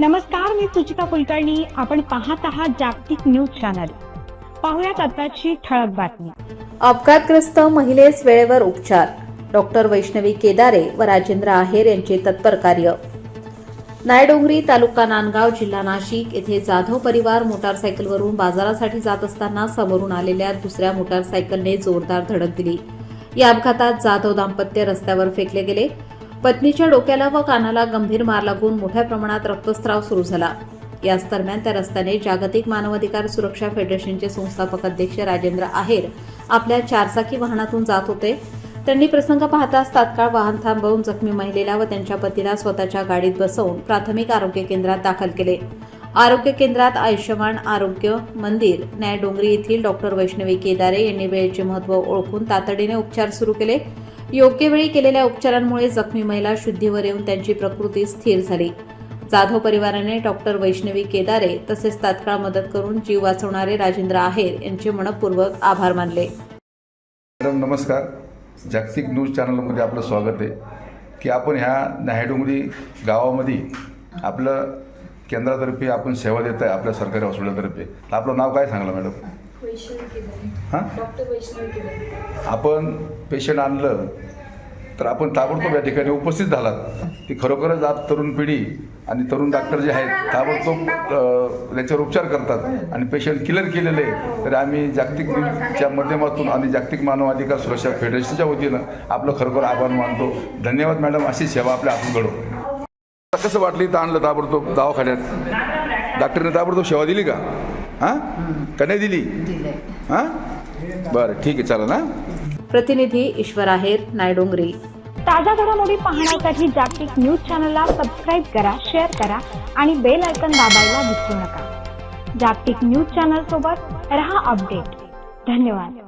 नमस्कार मी सुचिता कुलकर्णी. आपण पाहत आहात जागतिक न्यूज चॅनल. पाहुयात आताची ठळक बातमी. अपघातग्रस्त महिलेस वेळेवर उपचार. डॉक्टर वैष्णवी केदारे व राजेंद्र आहेर यांचे तत्पर कार्य. नायडोंगरी तालुका नांदगाव जिल्हा नाशिक येथे जाधव परिवार मोटारसायकलवरून बाजारासाठी जात असताना समोरून आलेल्या दुसऱ्या मोटारसायकलने जोरदार धडक दिली. या अपघातात जाधव दाम्पत्य रस्त्यावर फेकले गेले. पत्नीच्या डोक्याला व कानाला गंभीर मार लागून मोठ्या प्रमाणात रक्तस्राव सुरू झाला. याच दरम्यान त्या रस्त्याने जागतिक मानवाधिकार सुरक्षा फेडरेशनचे संस्थापक अध्यक्ष राजेंद्र आहेर आपल्या चारचाकी वाहनातून जात होते. त्यांनी प्रसंग पाहताच तात्काळ वाहन थांबवून जखमी महिलेला व त्यांच्या पतीला स्वतःच्या गाडीत बसवून प्राथमिक आरोग्य केंद्रात दाखल केले. आरोग्य केंद्रात आयुष्यमान आरोग्य मंदिर न्यायडोंगरी येथील डॉक्टर वैष्णवी केदारे यांनी वेळेचे महत्त्व ओळखून तातडीने उपचार सुरू केले. योग्य वेळी केलेल्या उपचारांमुळे जखमी महिला शुद्धीवर येऊन त्यांची प्रकृती स्थिर झाली. जाधव परिवाराने डॉक्टर वैष्णवी केदारे तसेच तात्काळ मदत करून जीव वाचवणारे राजेंद्र आहेर यांचे मनपूर्वक आभार मानले. मॅडम नमस्कार. जागतिक न्यूज चॅनलमध्ये आपलं स्वागत आहे की आपण ह्या न्यायडोंगरी गावामध्ये आपलं केंद्रातर्फे आपण सेवा देत आहे आपल्या सरकारी हॉस्पिटलतर्फे. आपलं नाव काय सांगलं मॅडम? हां? आपण पेशंट आणलं तर आपण ताबडतोब या ठिकाणी उपस्थित झालात. की खरोखरच आज तरुण पिढी आणि तरुण डॉक्टर जे आहेत ताबडतोब त्याच्यावर उपचार करतात आणि पेशंट क्लिअर केलेले तर आम्ही जागतिक न्यूजच्या माध्यमातून आणि जागतिक मानवाधिकार सुरक्षा फेडरेशनच्या वतीनं आपलं खरोखर आभार मानतो. धन्यवाद मॅडम अशी सेवा आपल्या हातून घडो कसं वाटलं इथं आणलं ताबडतोब दवाखान्यात? डॉक्टरने ताबडतोब सेवा दिली का? हां? का नाही दिली? हां? बरं ठीक आहे चालेल हां प्रतिनिधी ईश्वर आहेर नायडोंगरी. ताज्या घडामोडी पाहण्यासाठी जागतिक न्यूज चॅनलला सबस्क्राईब करा शेअर करा आणि बेल आयकॉन दाबायला विसरू नका. जागतिक न्यूज चॅनल सोबत रहा अपडेट. धन्यवाद.